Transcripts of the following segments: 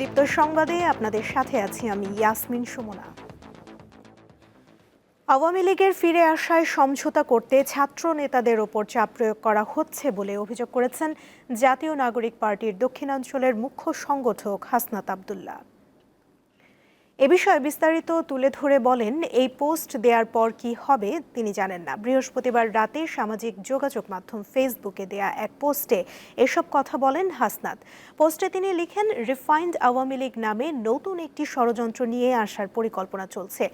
দীপ্ত সংবাদে আপনাদের সাথে আছি আমি ইয়াসমিন সুমনা। আওয়ামী লীগের ফিরে আসায় সমঝোতা করতে ছাত্র নেতাদের ওপর চাপ প্রয়োগ করা হচ্ছে বলে অভিযোগ করেছেন জাতীয় নাগরিক পার্টির দক্ষিণাঞ্চলের মুখ্য সংগঠক হাসনাত আবদুল্লাহ। এ বিষয়ে বিস্তারিত তুলে ধরে বলেন, এই পোস্ট দেওয়ার পর কি হবে তিনি জানেন না। বৃহস্পতিবার রাতে সামাজিক যোগাযোগ মাধ্যম ফেসবুকে দেয়া এক পোস্টে এসব কথা বলেন হাসনাত। পোস্টে তিনি লিখেন, রিফাইন্ড আওয়ামী লীগ নামে নতুন একটি ষড়যন্ত্র নিয়ে আসার পরিকল্পনা চলছে।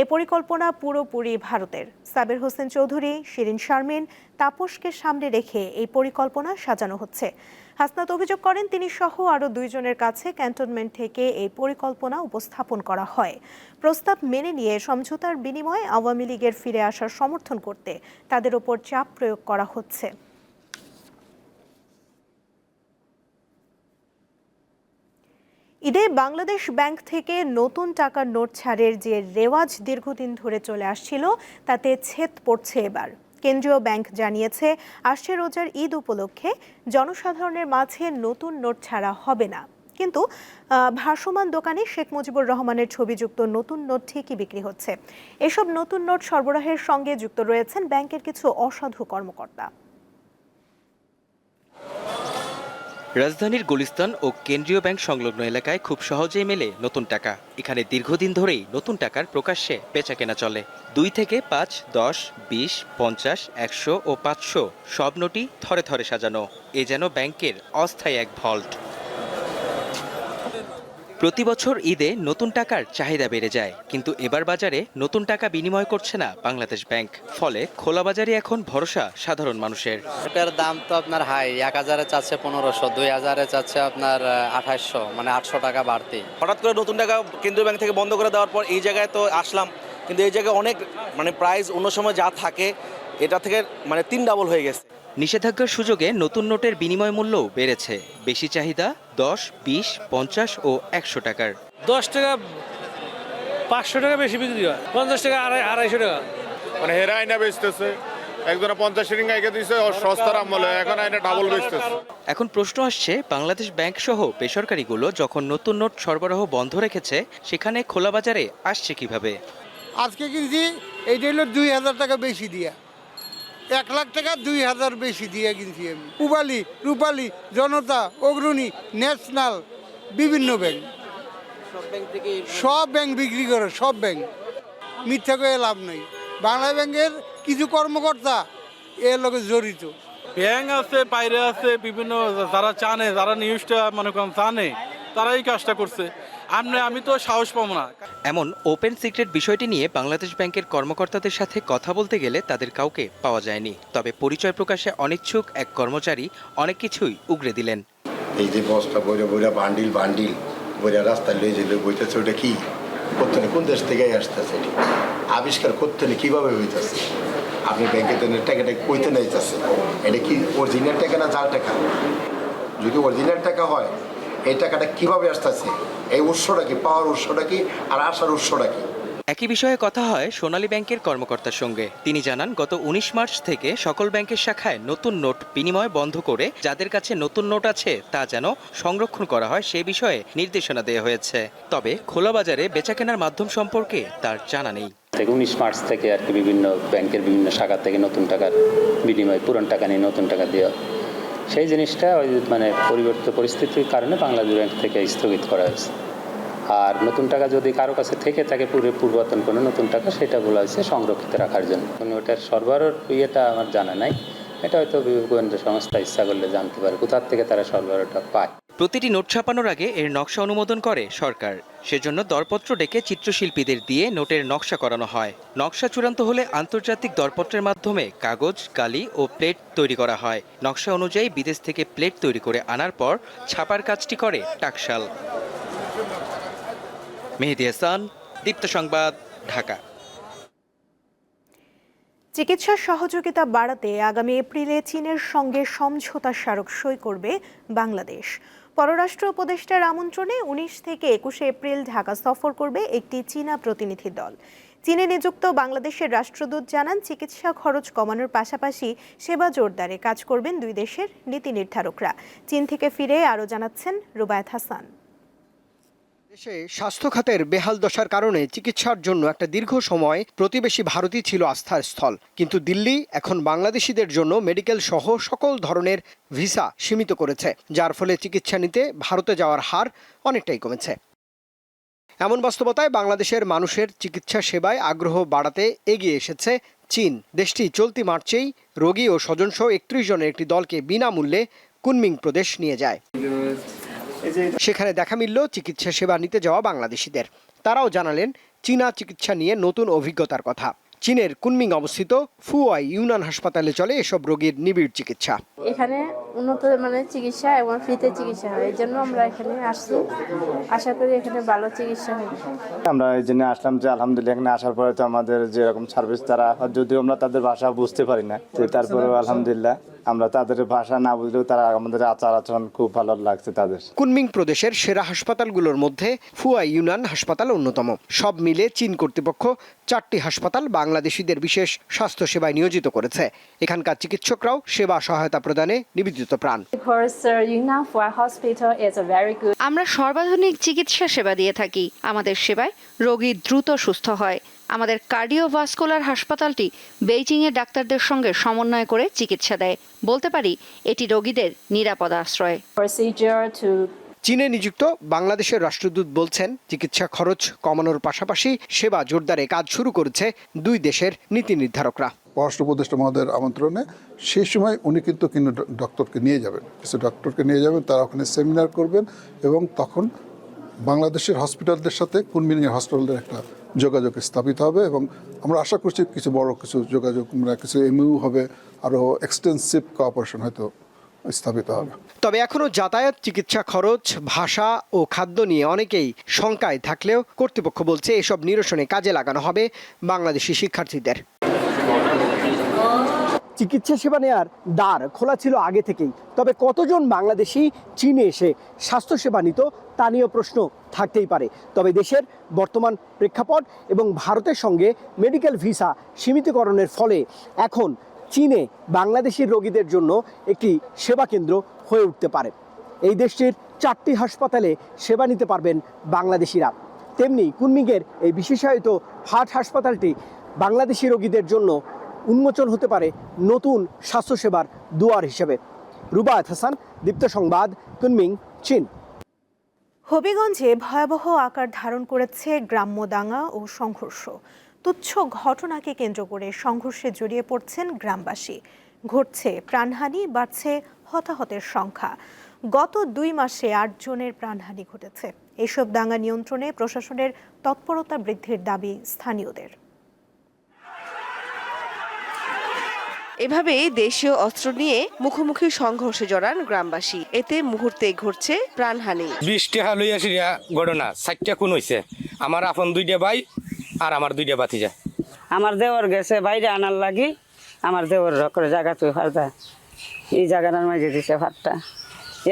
এই পরিকল্পনা পুরোপুরি ভারতের। সাবের হোসেন চৌধুরী, শিরিন শারমিন, তাপসকে সামনে রেখে এই পরিকল্পনা সাজানো হচ্ছে। হাসনাত অভিযোগ করেন, তিনি সহ আরও দুইজনের কাছে ক্যান্টনমেন্ট থেকে এই পরিকল্পনা উপস্থাপন করা হয়। প্রস্তাব মেনে নিয়ে সমঝোতার বিনিময়ে আওয়ামী লীগের ফিরে আসার সমর্থন করতে তাদের ওপর চাপ প্রয়োগ করা হচ্ছে। ঈদে বাংলাদেশ ব্যাংক থেকে নতুন টাকার নোট ছাড়ের যে রেওয়াজ দীর্ঘদিন ধরে চলে আসছিল, তাতে ছেদ পড়ছে এবার। কেন্দ্রীয় ব্যাংক জানিয়েছে, আসছে রোজার ঈদ উপলক্ষে জনসাধারণের মাঝে নতুন নোট ছাড়া হবে না। কিন্তু ভাসমান দোকানে শেখ মুজিবুর রহমানের ছবিযুক্ত নতুন নোট ঠিকই বিক্রি হচ্ছে। এসব নতুন নোট সরবরাহের সঙ্গে যুক্ত রয়েছেন ব্যাংকের কিছু অসাধু কর্মকর্তা। রাজধানীর গুলিস্তান ও কেন্দ্রীয় ব্যাংক সংলগ্ন এলাকায় খুব সহজেই মেলে নতুন টাকা। এখানে দীর্ঘদিন ধরেই নতুন টাকার প্রকাশ্যে বেচা কেনা চলে। দুই থেকে পাঁচ, দশ, বিশ, পঞ্চাশ, একশো ও পাঁচশো সব নোটই থরে থরে সাজানো। এ যেন ব্যাংকের অস্থায়ী এক ভল্ট। প্রতি বছর ঈদে নতুন টাকার চাহিদা বেড়ে যায় কিন্তু এবার বাজারে নতুন টাকা বিনিময় করছে না বাংলাদেশ ব্যাংক। ফলে খোলা বাজারে এখন ভরসা সাধারণ মানুষের। এটার দাম তো আপনার হাই এক হাজারে চাচ্ছে পনেরোশো দুই হাজারে চাচ্ছে আপনার আঠাশশো মানে আটশো টাকা বাড়তি। হঠাৎ করে নতুন টাকা কেন্দ্রীয় ব্যাংক থেকে বন্ধ করে দেওয়ার পর এই জায়গায় তো আসলাম কিন্তু এই জায়গায় অনেক মানে প্রাইস অন্য সময় যা থাকে এটা থেকে মানে তিন ডাবল হয়ে গেছে। নিষেধাজ্ঞার সুযোগে নতুন নোটের বিনিময় মূল্যও বেড়েছে। বেশি চাহিদা দশ বিশ পঞ্চাশ ও একশো টাকার। দশ টাকা পাঁচশো টাকা বেশি বিক্রি হয়। পঞ্চাশ টাকা আড়াই আড়াইশো টাকা। মানে হেরা আইনা বেচতেছে। একজনে পঞ্চাশ রিঙ্গা এঁকে ও সস্তার আমলে। এখন আইনা ডাবল বেচতেছে। এখন প্রশ্ন আসছে বাংলাদেশ ব্যাংক সহ বেসরকারিগুলো যখন নতুন নোট সরবরাহ বন্ধ রেখেছে সেখানে খোলা বাজারে আসছে কীভাবে? আজকে কিনছি এইটা হলো দুই হাজার টাকা বেশি দিয়া। এক লাখ টাকা দুই হাজার বেশি দিয়ে কিনছি আমি। পুবালি রূপালি জনতা অগ্রণী ন্যাশনাল বিভিন্ন ব্যাংক। সব ব্যাংক বিক্রি করে সব ব্যাংক। মিথ্যা করে লাভ নেই। বাংলা ব্যাংকের কিছু কর্মকর্তা এর লগে জড়িত। ব্যাংক আছে বাইরে আছে বিভিন্ন যারা জানে যারা নিউজটা মনে করেন জানে। তারা এই কাজটা করছে। আপনি আমি তো সাহস পাবো না। এমন ওপেন সিক্রেট বিষয়টি নিয়ে বাংলাদেশ ব্যাংকের কর্মকর্তাদের সাথে কথা বলতে গেলে তাদের কাউকে পাওয়া যায়নি। তবে পরিচয় প্রকাশে অনিচ্ছুক এক কর্মচারী অনেক কিছুই উগরে দিলেন। এই যে বস্তা বইরা বইরা বান্ডিল বান্ডিল বইরা রাস্তায় লয়ে যেলে বইতেছে ওটা কি? করতে কোন দেশ থেকে আসতেছে এটি? আবিষ্কার করতে নেই কীভাবে হইতেছে? আপনি ব্যাংকে তো টাকাটা কইতে নাইতেছে। এটা কি অরিজিনাল টাকা না জাল টাকা? যদি অরিজিনাল টাকা হয় এই টাকাটা কীভাবে আসতেছে? এই উৎসটা কি? পাওয়ার উৎসটা কি? আর আসার উৎসটা কি? একই বিষয়ে কথা হয় সোনালী ব্যাংকের কর্মকর্তার সঙ্গে। তিনি জানান গত উনিশ মার্চ থেকে সকল ব্যাংকের শাখায় নতুন নোট বিনিময় বন্ধ করে যাদের কাছে নতুন নোট আছে তা যেন সংরক্ষণ করা হয় সে বিষয়ে নির্দেশনা দেওয়া হয়েছে। তবে খোলা বাজারে বেচাকেনার মাধ্যম সম্পর্কে তার জানা নেই। থেকে উনিশ মার্চ থেকে আর কি বিভিন্ন ব্যাংকের বিভিন্ন শাখা থেকে নতুন টাকার বিনিময় পুরান টাকা নিয়ে নতুন টাকা দেওয়া সেই জিনিসটা ওই মানে পরিবর্তিত পরিস্থিতির কারণে বাংলাদেশ ব্যাংক থেকে স্থগিত করা হয়েছে। আর নতুন টাকা যদি কারও কাছে থেকে থাকে পূর্বে পূর্বতন কোনো নতুন টাকা, সেটা বলা হয়েছে সংরক্ষিত রাখার জন্য। মানে ওটার সরবরাহ ইয়েটা আমার জানা নাই। এটা হয়তো গোয়েন্দা সংস্থা ইচ্ছা করলে জানতে পারে, কোথার থেকে তারা সরবরাহটা পায়। প্রতিটি নোট ছাপানোর আগে এর নকশা অনুমোদন করে সরকার। সেজন্য দরপত্র ডেকে চিত্রশিল্পীদের দিয়ে নোটের নকশা করানো হয়। নকশা চূড়ান্ত হলে আন্তর্জাতিক দরপত্রের মাধ্যমে কাগজ কালি ও প্লেট তৈরি করা হয়। নকশা অনুযায়ী বিদেশ থেকে প্লেট তৈরি করে আনার পর ছাপার কাজটি করে টাকশাল। মেহেদি হাসান, দীপ্ত সংবাদ, ঢাকা। চিকিৎসা সহযোগিতা বাড়াতে আগামী এপ্রিলে চীনের সঙ্গে সমঝোতা স্মারক সই করবে বাংলাদেশ। পররাষ্ট্র উপদেষ্টার আমন্ত্রণে উনিশ থেকে একুশে এপ্রিল ঢাকা সফর করবে একটি চীনা প্রতিনিধি দল। চীনে নিযুক্ত বাংলাদেশের রাষ্ট্রদূত জানান, চিকিৎসা খরচ কমানোর পাশাপাশি সেবা জোরদারে কাজ করবেন দুই দেশের নীতি নির্ধারকরা। চীন থেকে ফিরে আরও জানাচ্ছেন রুবায়ত হাসান। দেশে স্বাস্থ্য খাতের বেহাল দশার কারণে চিকিৎসার জন্য একটা দীর্ঘ সময় প্রতিবেশী ভারতই ছিল আস্থার স্থল। কিন্তু দিল্লি এখন বাংলাদেশিদের জন্য মেডিকেল সহ সকল ধরনের ভিসা সীমিত করেছে, যার ফলে চিকিৎসা নিতে ভারতে যাওয়ার হার অনেকটাই কমেছে। এমন বাস্তবতায় বাংলাদেশের মানুষের চিকিৎসা সেবায় আগ্রহ বাড়াতে এগিয়ে এসেছে চীন। দেশটি চলতি মার্চেই রোগী ও স্বজনসহ একত্রিশ জনের একটি দলকে বিনামূল্যে কুনমিং প্রদেশ নিয়ে যায়। সেখানে দেখা মিলল চিকিৎসা সেবা নিতে যাওয়া বাংলাদেশিদের। তারাও জানালেন চীনা চিকিৎসা নিয়ে নতুন অভিজ্ঞতার কথা। চীনের কুনমিং অবস্থিত ফুয়াই ইউনান হাসপাতালে চলে এসব রোগীর নিবিড় চিকিৎসা। এখানে উন্নত মানের চিকিৎসা এবং ফ্রিতে চিকিৎসা হয়। এই জন্য আমরা এখানে আসছি। আশা করি এখানে ভালো চিকিৎসা হবে। আমরা এই জন্য আসলাম যে আলহামদুলিল্লাহ এখানে আসার পরে তো আমাদের যেরকম সার্ভিস তারা যদিও আমরা তাদের ভাষা বুঝতে পারি না তো তারপরেও আলহামদুলিল্লাহ। আমরা তাদের ভাষা না বুঝলেও তারা আমাদের আচার আচরণ খুব ভালো লাগছে তাদের। কুনমিং প্রদেশের সেরা হাসপাতালগুলোর মধ্যে ফুয়া ইউনান হাসপাতাল অন্যতম। সব মিলে চীন কর্তৃপক্ষ চারটি হাসপাতাল বাংলাদেশিদের বিশেষ স্বাস্থ্য সেবায় নিয়োজিত করেছে। এখানকার চিকিৎসকরাও সেবা সহায়তা প্রদানে নিবেদিত প্রাণ। আমরা সর্বাধুনিক চিকিৎসা সেবা দিয়ে থাকি। আমাদের সেবায় রোগী দ্রুত সুস্থ হয়। আমাদের কার্ডিওভাস্কুলার হাসপাতালটি বেইজিংয়ের ডাক্তারদের সঙ্গে সমন্বয় করে চিকিৎসা দেয়। বলতে পারি এটি রোগীদের নিরাপদ আশ্রয়। চীনে নিযুক্ত বাংলাদেশের রাষ্ট্রদূত বলছেন চিকিৎসা খরচ কমানোর পাশাপাশি সেবা জোরদারে কাজ শুরু করেছে দুই দেশের নীতি নির্ধারকরা। পররাষ্ট্র উপদেষ্টা মহোদয়ের আমন্ত্রণে সেই সময় উনি কিন্তু কিন্তু ডক্টরকে নিয়ে যাবেন। কিছু ডক্টরকে নিয়ে যাবেন তারা ওখানে সেমিনার করবেন এবং তখন বাংলাদেশের হসপিটালদের সাথে কুনমিনিয়া হসপিটালদের একটা যোগাযোগ স্থাপিত হবে এবং আমরা আশা করছি কিছু বড় কিছু যোগাযোগ মানে কিছু এমইউ হবে আরও এক্সটেন্সিভ কোঅপারেশন হয়তো স্থাপিত হবে। তবে এখনও যাতায়াত, চিকিৎসা খরচ, ভাষা ও খাদ্য নিয়ে অনেকেই শঙ্কায় থাকলেও কর্তৃপক্ষ বলছে এসব নিরসনে কাজে লাগানো হবে বাংলাদেশি শিক্ষার্থীদের। চিকিৎসা সেবা নেওয়ার দ্বার খোলা ছিল আগে থেকেই। তবে কতজন বাংলাদেশি, চীনে এসে স্বাস্থ্যসেবা নিত, তা নিয়েও প্রশ্ন থাকতেই পারে। তবে দেশের বর্তমান প্রেক্ষাপট এবং ভারতের সঙ্গে মেডিকেল ভিসা সীমিতকরণের ফলে এখন চীনে বাংলাদেশি রোগীদের জন্য একটি সেবা কেন্দ্র হয়ে উঠতে পারে। এই দেশটির চারটি হাসপাতালে সেবা নিতে পারবেন বাংলাদেশিরা। তেমনি কুনমিংয়ের এই বিশেষায়িত হার্ট হাসপাতালটি বাংলাদেশি রোগীদের জন্য উন্মোচন হতে পারে নতুন স্বাস্থ্যসেবার দুয়ার হিসেবে। রুবায়ত হাসান, দীপ্ত সংবাদ কুনমিং চীন। হবিগঞ্জে ভয়াবহ আকার ধারণ করেছে গ্রাম্য দাঙ্গা ও সংঘর্ষ। তুচ্ছ ঘটনাকে কেন্দ্র করে সংঘর্ষে জড়িয়ে পড়ছেন গ্রামবাসী। ঘটছে প্রাণহানি, বাড়ছে হতাহতের সংখ্যা। গত দুই মাসে আট জনের প্রাণহানি ঘটেছে। এসব দাঙ্গা নিয়ন্ত্রণে প্রশাসনের তৎপরতা বৃদ্ধির দাবি স্থানীয়দের। এভাবেই দেশীয় অস্ত্র নিয়ে মুখোমুখি সংঘর্ষে জড়ান গ্রামবাসী। এতে মুহূর্তে ঘটছে প্রাণহানি। বৃষ্টি টাকা লইয়া সিরিয়া ঘটনা ষাটটা কোন হয়েছে আমার আপন দুইটা ভাই আর আমার দুইটা বাতিজা আমার দেওয়ার গেছে বাইরে আনার লাগি আমার দেওয়ার করে জায়গা তুই ফারদা এই জায়গাটার মাঝে দিছে ফারটা।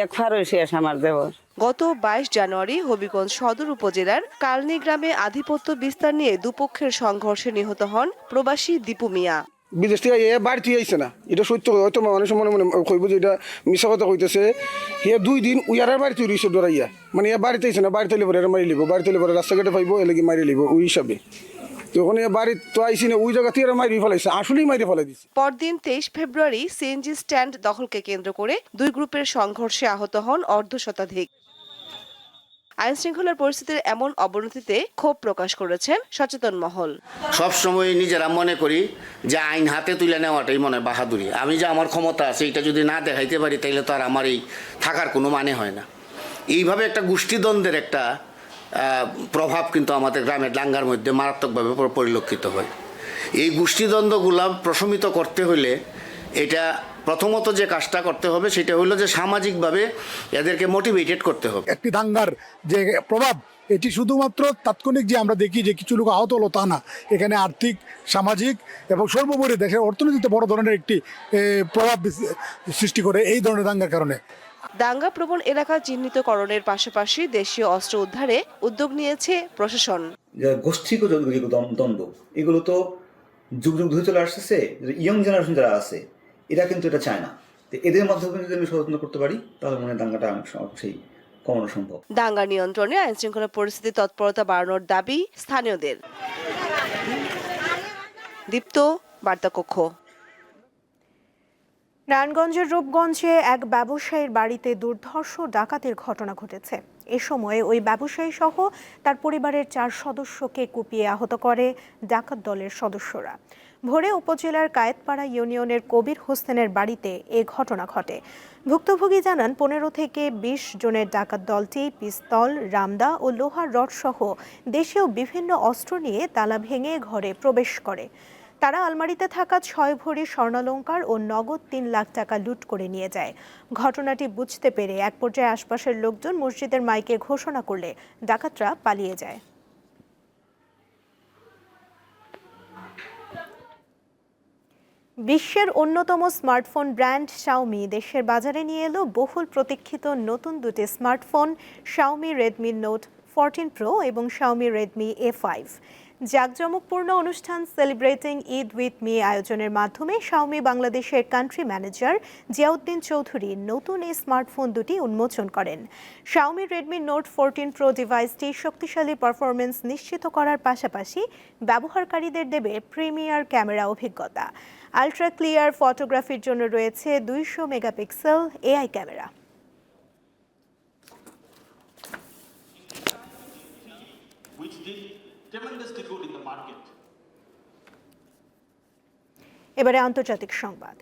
এক ফার শেষ আমার দেওয়ার গত বাইশ জানুয়ারি হবিগঞ্জ সদর উপজেলার কালনি গ্রামে আধিপত্য বিস্তার নিয়ে দুপক্ষের সংঘর্ষে নিহত হন প্রবাসী দীপু মিয়া। বিদেশ থেকে এ বাড়িতে আইছে না। এটা সত্য হয়তো মানুষ মনে মনে কইব যে এটা মিশা কথা কইতেছে। হে দুই দিন উয়ারের বাড়িতে রইছে ডরাইয়া মানে এ বাড়িতে আইছে না, বাড়িতে পরে মারি লিব বাড়িতে পরে রাস্তাঘাটে পাইব এলাকি মারি লিব ওই হিসাবে। তখন এ বাড়ি তো আইসি না, ওই জায়গা থেকে মারি ফেলাইছে, আসলেই মারি ফেলাই দিছে। পরদিন তেইশ ফেব্রুয়ারি সিএনজি স্ট্যান্ড দখলকে কেন্দ্র করে দুই গ্রুপের সংঘর্ষে আহত হন অর্ধ শতাধিক। আইন শৃঙ্খলার পরিস্থিতির এমন অবনতিতে ক্ষোভ প্রকাশ করেছেন সচেতন মহল। সব সময় নিজেরা মনে করি যে আইন হাতে তুলে নেওয়াটাই মনে বাহাদুরি। আমি যে আমার ক্ষমতা আছে, এটা যদি না দেখাইতে পারি তাহলে তো আর আমার এই থাকার কোনো মানে হয় না। এইভাবে একটা গোষ্ঠীদ্বন্দ্বের একটা প্রভাব কিন্তু আমাদের গ্রামের ডাঙ্গার মধ্যে মারাত্মকভাবে পরিলক্ষিত হয়। এই গোষ্ঠীদ্বন্দ্বগুলা প্রশমিত করতে হলে এটা প্রথমত যে কাজটা করতে হবে সেটা হলো যে সামাজিকভাবে এদেরকে মোটিভেটেড করতে হবে। একটি দাঙ্গার যে প্রভাব এটি শুধুমাত্র তাৎক্ষণিক যে আমরা দেখি যে কিছু লোক আহত হলো তা না। এখানে আর্থিক সামাজিক এবং সর্বোপরি দেশের অর্থনীতিতে বড় ধরনের একটি প্রভাব সৃষ্টি করে এই ধরনের দাঙ্গার কারণে। দাঙ্গা প্রবণ এলাকা চিহ্নিতকরণের পাশাপাশি দেশীয় অস্ত্র উদ্ধারে উদ্যোগ নিয়েছে প্রশাসন। গোষ্ঠীগত দ্বন্দ্ব এগুলো তো যুগ যুগ ধরে চলে আসতেছে। ইয়ং জেনারেশন যারা আছে এরা কিন্তু এটা চায় না। তো এদের মাধ্যমে যদি আমি সচেতন করতে পারি তাহলে মনে দাঙ্গাটা সেই কমানো সম্ভব। দাঙ্গা নিয়ন্ত্রণে আইনশৃঙ্খলা পরিস্থিতি তৎপরতা বাড়ানোর দাবি স্থানীয়দের। দীপ্ত বার্তা কক্ষ নারায়ণগঞ্জের রূপগঞ্জে এক ব্যবসায়ীর বাড়িতে দুর্ধর্ষ ডাকাতির ঘটনা ঘটেছে। এ সময় ওই ব্যবসায়ী সহ তার পরিবারের চার সদস্যকে কুপিয়ে আহত করে ডাকাত দলের সদস্যরা। ভোরে উপজেলার কায়েতপাড়া ইউনিয়নের কবির হোসেনের বাড়িতে এ ঘটনা ঘটে। ভুক্তভোগী জানান, পনেরো থেকে বিশ জনের ডাকাত দলটি পিস্তল, রামদা ও লোহার রড সহ দেশেও বিভিন্ন অস্ত্র নিয়ে তালা ভেঙে ঘরে প্রবেশ করে। তারা আলমারিতে থাকা ছয় ভরি স্বর্ণালঙ্কার ও নগদ তিন লাখ টাকা লুট করে নিয়ে যায়। ঘটনাটি বুঝতে পেরে এক পর্যায়ে আশপাশের লোকজন মসজিদের মাইকে ঘোষণা করলে ডাকাতরা পালিয়ে যায়। বিশ্বের অন্যতম স্মার্টফোন ব্র্যান্ড শাওমি দেশের বাজারে নিয়ে এলো বহুল প্রতীক্ষিত নতুন দুটি smartphone Xiaomi Redmi Note fourteen Pro এবং শাওমি রেডমি এ ফাইভ জাঁকজমকপূর্ণ অনুষ্ঠান সেলিব্রেটিং ঈদ উইথ মি আয়োজনের মাধ্যমে শাওমি বাংলাদেশের কান্ট্রি ম্যানেজার জিয়াউদ্দিন চৌধুরী নতুন এই স্মার্টফোন দুটি উন্মোচন করেন। Xiaomi Redmi Note fourteen Pro ডিভাইসটি শক্তিশালী পারফরমেন্স নিশ্চিত করার পাশাপাশি ব্যবহারকারীদের দেবে প্রিমিয়ার ক্যামেরা অভিজ্ঞতা। আলট্রা ক্লিয়ার ফটোগ্রাফির জন্য রয়েছে দুইশো মেগাপিক্সেল এআই ক্যামেরা এবারে আন্তর্জাতিক সংবাদ।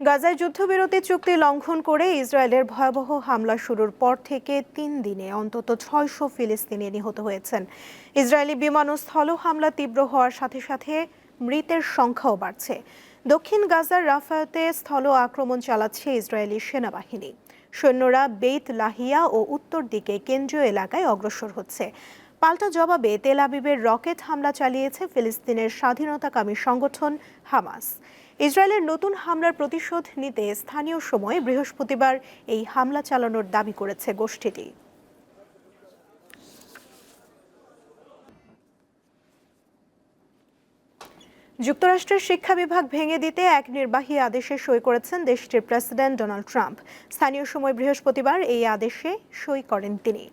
গাজায় যুদ্ধবিরতি চুক্তি লঙ্ঘন করে ইসরায়েলের ভয়াবহ হামলা শুরুর পর থেকে তিন দিনে অন্তত ছয়শো ফিলিস্তিনি নিহত হয়েছেন। ইসরায়েলি বিমান ও স্থল হামলা তীব্র হওয়ার সাথে সাথে মৃতের সংখ্যাও বাড়ছে। দক্ষিণ গাজার রাফায়তে স্থল আক্রমণ চালাচ্ছে ইসরায়েলি সেনাবাহিনী। সৈন্যরা বেইত লাহিয়া ও উত্তর দিকে কেন্দ্রীয় এলাকায় অগ্রসর হচ্ছে। পাল্টা জবাবে তেল আবিবের রকেট হামলা চালিয়েছে ফিলিস্তিনের স্বাধীনতাকামী সংগঠন হামাস। ইসরায়েলের নতুন হামলার প্রতিশোধ নিতে স্থানীয় সময় বৃহস্পতিবার এই হামলা চালানোর দাবি করেছে গোষ্ঠীটি। যুক্তরাষ্ট্রের শিক্ষা বিভাগ ভেঙে দিতে এক নির্বাহী আদেশে সই করেছেন দেশটির প্রেসিডেন্ট ডোনাল্ড ট্রাম্প। স্থানীয় সময় বৃহস্পতিবার এই আদেশে সই করেন তিনি।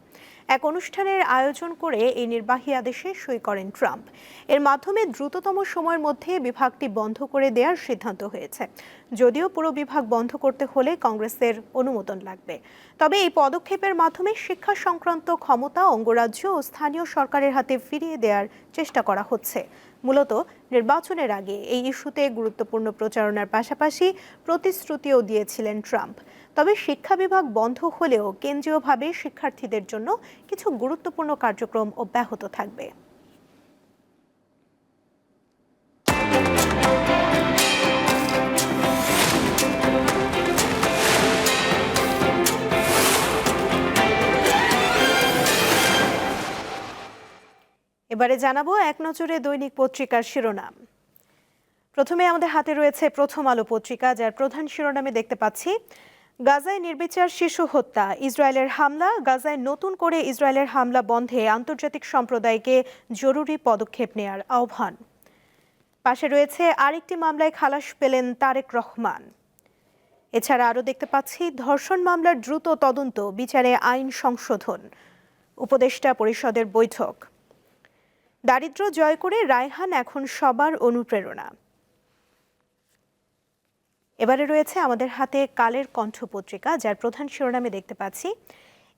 এক অনুষ্ঠানের আয়োজন করে এই নির্বাহী আদেশে সই করেন ট্রাম্প। এর মাধ্যমে দ্রুততম সময়ের মধ্যে বিভাগটি বন্ধ করে দেওয়ার সিদ্ধান্ত হয়েছে। যদিও পুরো বিভাগ বন্ধ করতে হলে কংগ্রেসের অনুমোদন লাগবে। তবে এই পদক্ষেপের মাধ্যমে শিক্ষা সংক্রান্ত ক্ষমতা অঙ্গরাজ্য ও স্থানীয় সরকারের হাতে ফিরিয়ে দেওয়ার চেষ্টা করা হচ্ছে। মূলত নির্বাচনের আগে এই ইস্যুতে গুরুত্বপূর্ণ প্রচারণার পাশাপাশি প্রতিশ্রুতিও দিয়েছিলেন ট্রাম্প। তবে শিক্ষা বিভাগ বন্ধ হলেও কেন্দ্রীয়ভাবে শিক্ষার্থীদের জন্য কিছু গুরুত্বপূর্ণ কার্যক্রম অব্যাহত থাকবে। এবারে জানাব এক নজরে দৈনিক পত্রিকার শিরোনাম। প্রথমে আমাদের হাতে রয়েছে প্রথম আলো পত্রিকা, যার প্রধান শিরোনামে দেখতে পাচ্ছি, গাজায় নির্বিচার শিশু হত্যা, ইসরায়েলের হামলা, গাজায় নতুন করে ইসরায়েলের হামলা বন্ধে আন্তর্জাতিক সম্প্রদায়কে জরুরি পদক্ষেপ নেয়ার আহ্বান। পাশে রয়েছে আরেকটি মামলায় খালাস পেলেন তারেক রহমান। এছাড়া আরও দেখতে পাচ্ছি, ধর্ষণ মামলার দ্রুত তদন্ত, বিচারে আইন সংশোধন। উপদেষ্টা পরিষদের বৈঠক। দারিদ্র জয় করে রায়হান এখন সবার অনুপ্রেরণা। এবারে রয়েছে আমাদের হাতে কালের কণ্ঠ পত্রিকা যার প্রধান শিরোনামে দেখতে পাচ্ছি,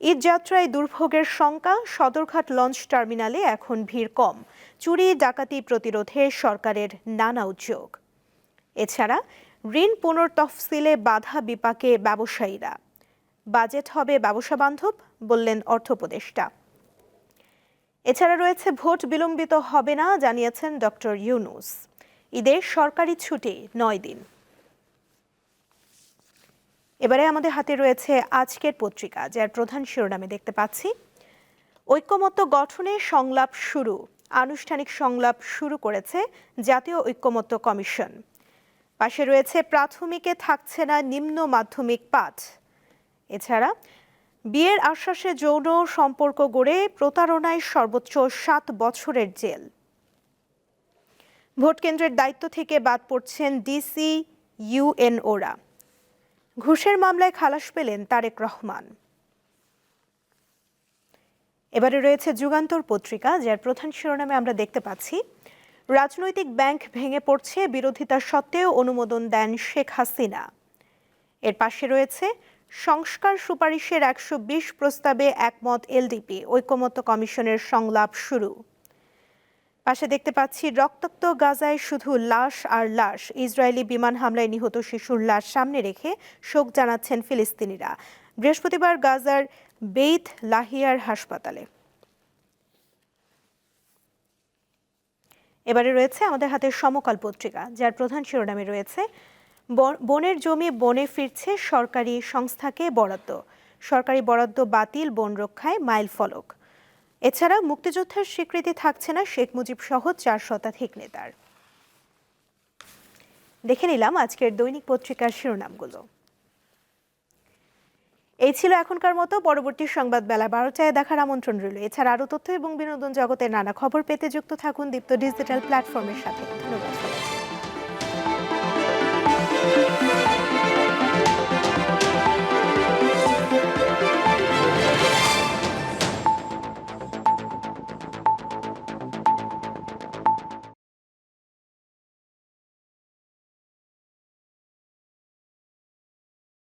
ঈদ যাত্রায় দুর্ভোগের শঙ্কা, সদরঘাট লঞ্চ টার্মিনালে এখন ভিড় কম, চুরি, ডাকাতি প্রতিরোধে সরকারের নানা উদ্যোগ। এছাড়া ঋণ পুনর্তফসিলে বাধা বিপাকে ব্যবসায়ীরা। বাজেট হবে ব্যবসা বান্ধব, বললেন অর্থোপদেষ্টা এছাড়া রয়েছে ভোট বিলম্বিত হবে না, জানিয়েছেন ডক্টর ইউনুস। ঈদের সরকারি ছুটি, নয় দিন। এবারে আমাদের হাতে রয়েছে আজকের পত্রিকা, যার প্রধান শিরোনামে দেখতে পাচ্ছি। ঐক্যমত্য গঠনে সংলাপ শুরু, আনুষ্ঠানিক সংলাপ শুরু করেছে জাতীয় ঐক্যমত্য কমিশন। পাশে রয়েছে, প্রাথমিকে থাকছে না নিম্ন মাধ্যমিক পাঠ। এছাড়া বিয়ের আশ্বাসে যৌন সম্পর্ক গড়ে প্রতারণায় সর্বোচ্চ সাত বছরের জেল। ভোট কেন্দ্রের দায়িত্ব থেকে বাদ পড়ছেন ডিসি, ইউএনওরা। ঘুষের মামলায় খালাস পেলেন তারেক রহমান। এবারে রয়েছে যুগান্তর পত্রিকা, যার প্রধান শিরোনামে আমরা দেখতে পাচ্ছি, রাজনৈতিক ব্যাংক ভেঙে পড়ছে বিরোধিতা সত্ত্বেও অনুমোদন দেন শেখ হাসিনা। এর পাশে রয়েছে সংস্কার সুপারিশের একশো বিশ প্রস্তাবে একমত এলডিপি, ঐকমত্য কমিশনের সংলাপ শুরু। পাশে দেখতে পাচ্ছি, রক্তাক্ত গাজায় শুধু লাশ আর লাশ। ইসরায়েলি বিমান হামলায় নিহত শিশুর লাশ সামনে রেখে শোক জানাচ্ছেন ফিলিস্তিনিরা। বৃহস্পতিবার গাজার বেইত লাহিয়ার হাসপাতালে। এবারে রয়েছে আমাদের হাতে সমকাল পত্রিকা, যার প্রধান শিরোনামে রয়েছে বনের জমি বনে ফিরছে সরকারি সংস্থাকে বরাদ্দ। সরকারি বরাদ্দ বাতিল, বন রক্ষায় মাইল ফলক। এছাড়া মুক্তিযোদ্ধার স্বীকৃতি থাকছে না শেখ মুজিব সহ চার শতাধিক নেতার। দেখে নিলাম আজকের দৈনিক পত্রিকার শিরোনামগুলো। এই ছিল এখনকার মতো। পরবর্তী সংবাদ বেলা বারোটায় দেখার আমন্ত্রণ রইল। এছাড়া আরও তথ্য এবং বিনোদন জগতের নানা খবর পেতে যুক্ত থাকুন দীপ্ত ডিজিটাল প্ল্যাটফর্মের সাথে। ধন্যবাদ।